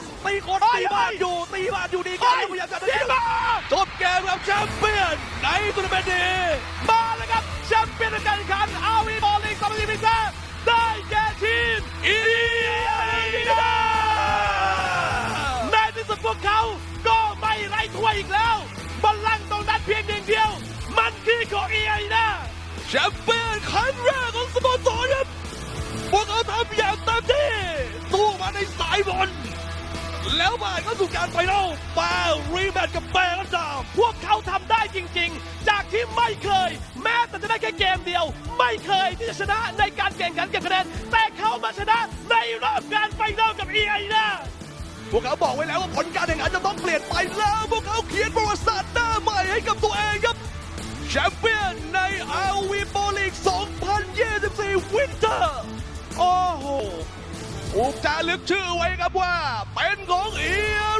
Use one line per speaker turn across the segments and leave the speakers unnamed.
อนตีคนตีบ้านอยู่ตีบ้านอยู่ดีกันพยายามจะตีบ้านจบเกมกับแชมเปี้ยนในทัวร์นาเมนต์นี้มาแล้วครับแชมเปี้ยนในการแข่งขันอาวีบอลลีกสมัยที่พิเศษได้แก่ทีมอีลีดาในที่สุดพวกเขาก็ไม่ไร้ถ้วยอีกแล้วบัลลังก์ตรงนั้นเพียงหนึ่งเดียว มันคือของอีลีดาแชมเปี้ยนครั้งแรกของสโมสรครับพวกเขาทำอย่างเต็มที่สู้มาในสายบอล แล้วผ่านเข้าสู่การไฟนอลมารีแมตช์กับแบงค์ดาวพวกเขาทำได้จริง ๆ จากที่ไม่เคย แม้แต่จะได้แค่เกมเดียว ไม่เคยที่จะชนะในการแข่งขันเก็บคะแนนแต่เขามาชนะในรอบการไฟนอลกับเอไอนะพวกเขาบอกไว้แล้วว่าผลการแข่งขันจะต้องเปลี่ยนไปแล้ว พวกเขาเขียนประวัติศาสตร์หน้าใหม่ให้กับตัวเองครับแชมเปี้ยนใน RV b o l e a g u e 2024 Winter โอ้โห ถูกจารึกชื่อไว้ครับว่า เป็นของเอ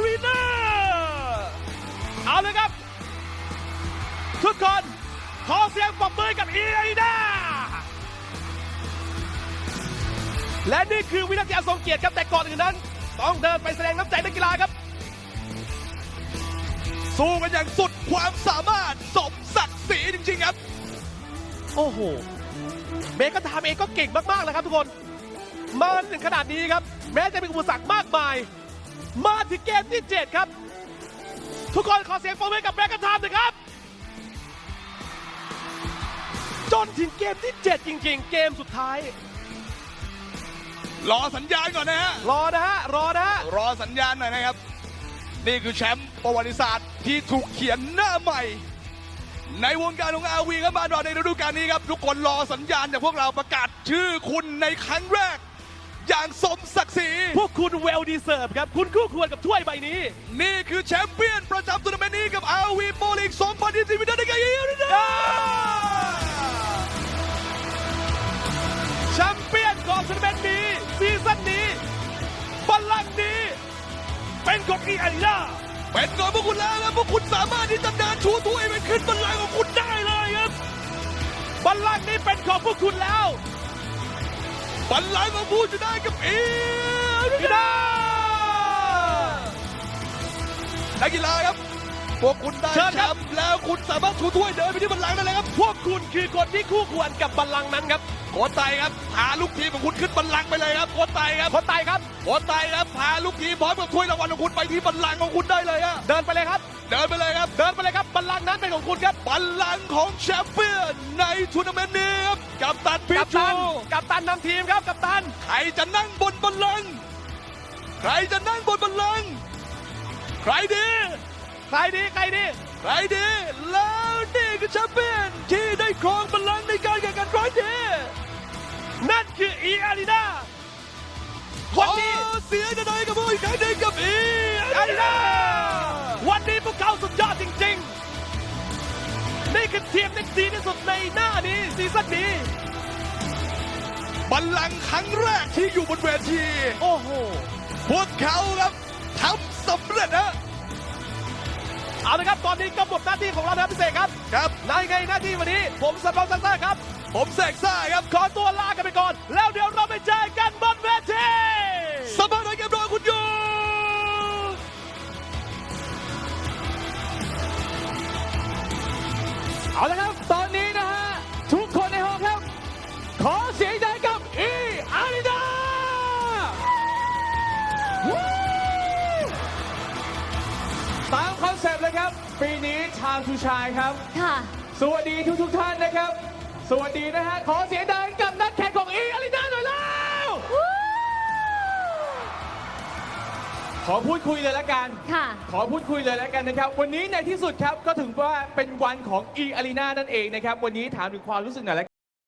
รีนาเอาเลยครับ ทุกคนขอเสียงปรบมือกับเอรีนาและนี่คือวินาทีอันทรงเกียรติครับแต่ก่อนอื่นนั้น ต้องเดินไปแสดงน้ำใจนักกีฬาครับ สู้กันอย่างสุดความสามารถสมศักดิ์ศรีจริงๆครับ โอ้โหเมกาทามเองก็เก่งมากๆแล้วครับทุกคน มาถึงขนาดนี้ครับ แม้จะมีอุปสรรคมากมาย มาถึงเกมที่ 7 ครับ ทุกคนขอเสียงปรบมือกับแมกาทามหน่อยครับ จนถึงเกมที่ 7 จริง ๆ เกมสุดท้าย
รอสัญญาณก่อนนะฮะ
รอนะฮะ รอนะฮะ
รอสัญญาณหน่อยนะครับ นี่คือแชมป์ประวัติศาสตร์ที่ถูกเขียนหน้าใหม่ ในวงการของอาวีครับมาดอนในฤดูกาลนี้ครับ ทุกคนรอสัญญาณจากพวกเราประกาศชื่อคุณในครั้งแรก อย่างสมศักดิ์ศรี
พวกคุณเวลดีเซิร์ฟครับ คุณคู่ควรกับถ้วยใบนี้
นี่คือแชมเปี้ยนประจำทัวร์นาเมนต์นี้กับอาวีโปลีก2024วินาทีกันยีนะ
แชมเปี้ยนของทัวร์นาเมนต์นี้ซีซั่นนี้บัลลังก์นี้ เป็นของอีอารีนา
เป็นก่อนพวกคุณแล้วครับพวกคุณสามารถที่จะเดินชูถ้วยไปขึ้นบนไหล่ของคุณได้
ได้เลยครับบัลลังก์นี้เป็นของพวกคุณแล้ว
บัลลังก์ของผู้ชนะกับเอ
อีนา
นักกีฬาครับ พวกคุณได้
เชิญ
แช
ครับ
มป์แล้วคุณสามารถชูถ้วยเดินไปที่บัลลังก์ได้เลยครับ
พวกคุณคือคนที่คู่ควรกับบัลลังก์นั้นครับ
โคชไตครับพาลูกทีมของคุณขึ้นบัลลังก์ไปเลยครับโคชไตครับ
คนไตายครับ
โคชไตครับพาลูกทีมพร้อมกับถ้วยรางวัลของคุณไปที่บัลลังก์ของคุณได้เลยฮะ
เดินไปเลยครับ
เดินไปเลยครับ
เดินไปเลยครับบัลลังก์นั้นเป็นของคุณครับ
บัลลังก์ของแชมเปี้ยนในทัวร์นาเมนต์นี้ครับ กับตันพิ
กับ
จู
ตันกับตันนำทีมครับ กับตัน
ใครจะนั่งบนบัลลังก์ใครจะนั่งบนบัลลังก์ใครดี
ใครดี ใครดี
ใครดี แล้วนี่คือแชมเปี้ยนที่ได้ครองบัลลังก์ในการแข่งขันครั้งนี้
นั่นคืออีอารีนา
ข
วั
อน
นี้
เสียงหน่อยกับพวกอีกครั้งหนึ่งกับอี
อารีนา คือทีมที่ดีที่สุดในหน้านี้ซีซั่นนี้
บัลลังก์ครั้งแรกที่อยู่บนเวที
โอ้โห
พวกเขาครับทำสำเร็จนะ
เอาละครับ ตอนนี้ก็หมดหน้าที่ของเราแล้วพิเศษครับ
ครับ
นายไงหน้าที่วันนี้ ผมสปองซันเตอร์ครับ
ผมแสกซ่าครับ
ขอตัวลากันไปก่อน แล้วเดี๋ยวเราไปเจอกันบนเวที
เอา
ละครับตอนนี้นะฮะทุกคนในห้องครับ ขอเสียงดังกับอีอาริดาตามคอนเซปต์เลยครับ ปีนี้ชามทูชายครับ
ค่ะ
สวัสดีทุกทุกๆท่านนะครับ สวัสดีนะฮะขอเสียงดังกับนักแข่งของอีอาริดาหน่อย ขอพูดคุยเลยละกัน
ค่ะ
ขอพูดคุยเลยแล้วกันนะครับ วันนี้ในที่สุดครับก็ถึงว่าเป็นวันของ e Arena นั่นเองนะครับ วันนี้ถามถึงความรู้สึกหน่อยละ